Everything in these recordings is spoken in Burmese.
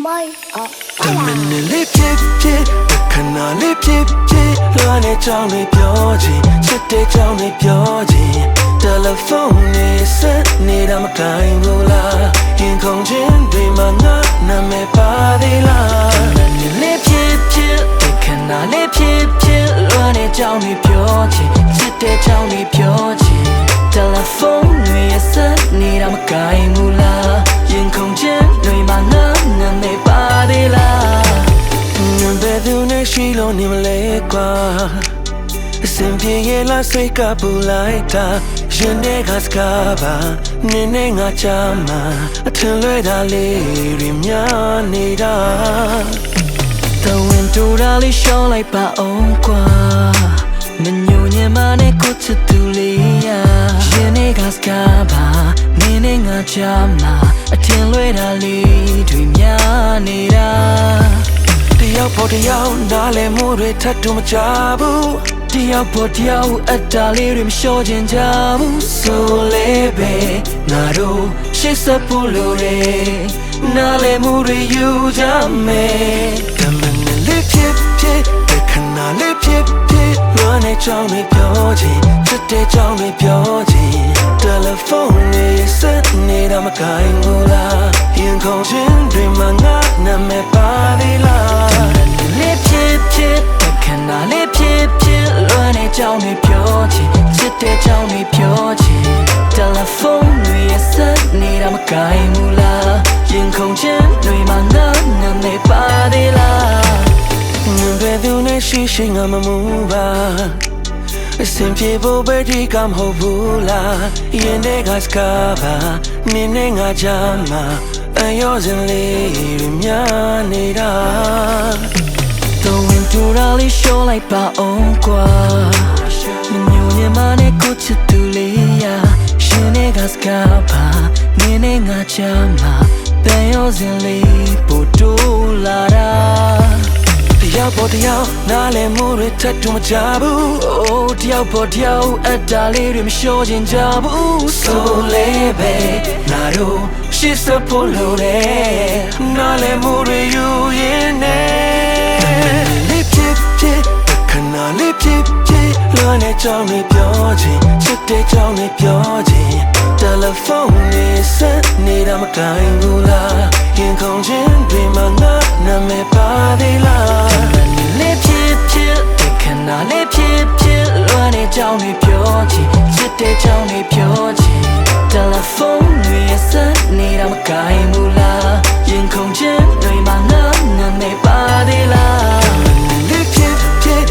မိုင်းအတမင်နဲ့လေးဖြစ်ဖြစ်ခဏလေးဖြစ်ဖြစ်လွမ်းနေကြောင်းတွေပြောချင်ချစ်တဲ့ကြောင်းတွေပြောချင်တယ်လီဖုန်းနဲ့ဆက်နေတာမကိုင်းဘူးလားရင်ခုန်ခြင်းတွေမှာငါနာမည်ပါသေးလားတမင်နဲ့လေးဖြစ်ဖြစ်ခဏလေးဖြစ်ဖြစ်လွမ်းနေကြောင်းတွေပြောချင်ချစ်တဲ့ကြောင်းတွေပြောချင်တယ်လီဖုန်းနဲ့ဆက်နေတာမကို ရှိလို့နေမလဲကွာအစင်ပြေရဲ့လားစိတ်ကပူလိုက်တာရင်ထဲကစကားပါနင်းနဲ့ငါချမှာအထင်လွဲတာလေးတွေများနေတာတဝင်းတူတာလေးရှောင်းလိုက်ပါအောင်ကွာမညိုညင်မနဲ့ကိုချစ်သူလေးရရင်ထဲကစကားပါနင်းနဲ့ငါချမှာအထင်လွဲတာလေးတွေများနေတာတ ယောက်ပေါ်တယောက်နားလည်မှုတွေထပ်တူမကြဘူးတယောက်ပေါ်တယောက်အတားလေးတွေမလျှော့ချင်ကြဘူးဆိုလေပဲငါတို့ရှေ့ဆက်ဖို့လိုတယ်နားလည်မှုတွေယူကြမယ်တမန်နဲ့လေးဖြစ်ဖြစ်တခဏလေးဖြစ်ဖြစ်လွမ်းနေကြောင်းတွေပြောချင်ချစ်တဲ့ကြောင်းတွေပြောချင်တယ်လီဖုန်းနဲ့ဆက် နေတာမကိုင်းဘူးလားရင်ခုန်ခြင်းတွေမှာငါနာမည်ပါသေးလားလေးဖြစ်ဖြစ်တခဏလေးဖြစ်ဖြစ်လွမ်းနေကြောင်းတွေပြောချင်ချစ်တဲ့ကြောင်းတွေပြောချင်တယ်လီဖုန်းတွေဆက်နေတာမကိုင်းဘူးလားရင်ခုန်ခြင်းတွေမှာငါနာမည်ပါသေးလားငါဘယ်သူနဲ့ရှိရှိငါမမူပါ အစင်ပြေဖို့ပဲဒီကမဟုတ်ဘူးလားရင်ထဲကစကားပါနင်းနဲ့ငါချမှာအယောစင်လေးတွေများနေတာတော့ဝင်တူတာလေးရှော့လိုက်ပါအောင်ကွာမညိုညင်မနဲ့ကိုချစ်သူလေးရရှင်နဲ့ကစကားပါနင်းနဲ့ငါချမှာတန်ရောစင်လေးပို့တိုးလာတာတ ယောက်ပေါ်တယောက်နားလည်မှုတွေထပ်တူမကြဘူး။အိုးတယောက်ပေါ်တယောက်အတားလေးတွေမလျှော့ချင်ကြဘူး။ဆိုလေပဲငါတို့ရှစ်စဖို့လို့တယ်။နားလည်မှုတွေယူရင်နဲ့လေးဖြစ်ဖြစ်ခဏလေးဖြစ်ဖြစ်လွမ်းတဲ့ကြောင်းတွေပြောချင်ချစ်တဲ့ကြောင်းတွေပြောချင်တယ်လီဖုန်းနဲ့ဆက်နေတာမကိုင်းဘူးလားရင်ခုန်ခြင်းတွေမှာငါနာမည်ပါသေးလားလေး ဆက်နေတာမကိုင်းဘူးလားရင်ခုန်ခြင်းတွေမှာငါနာမည်ပါသေးလားလေးဖြစ်ဖြစ်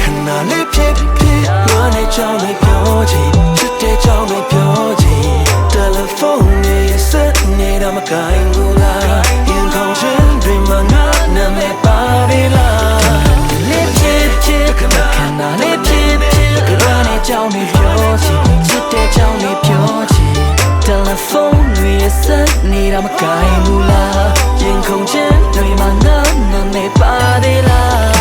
ခဏလေးဖြစ်ဖြစ်လွမ်းတဲ့ကြောင်းတွေပြောချင်ချစ်တဲ့ကြောင်းတွေပြောချင်တယ်လီဖုန်းတွေဆက်နေတာမကိုင်း န်းတွေဆက်နေတာမကိုင်းဘူးလားရင်ခုန်ခြင်းတွေမှာငါနာမည်ပါသေးလား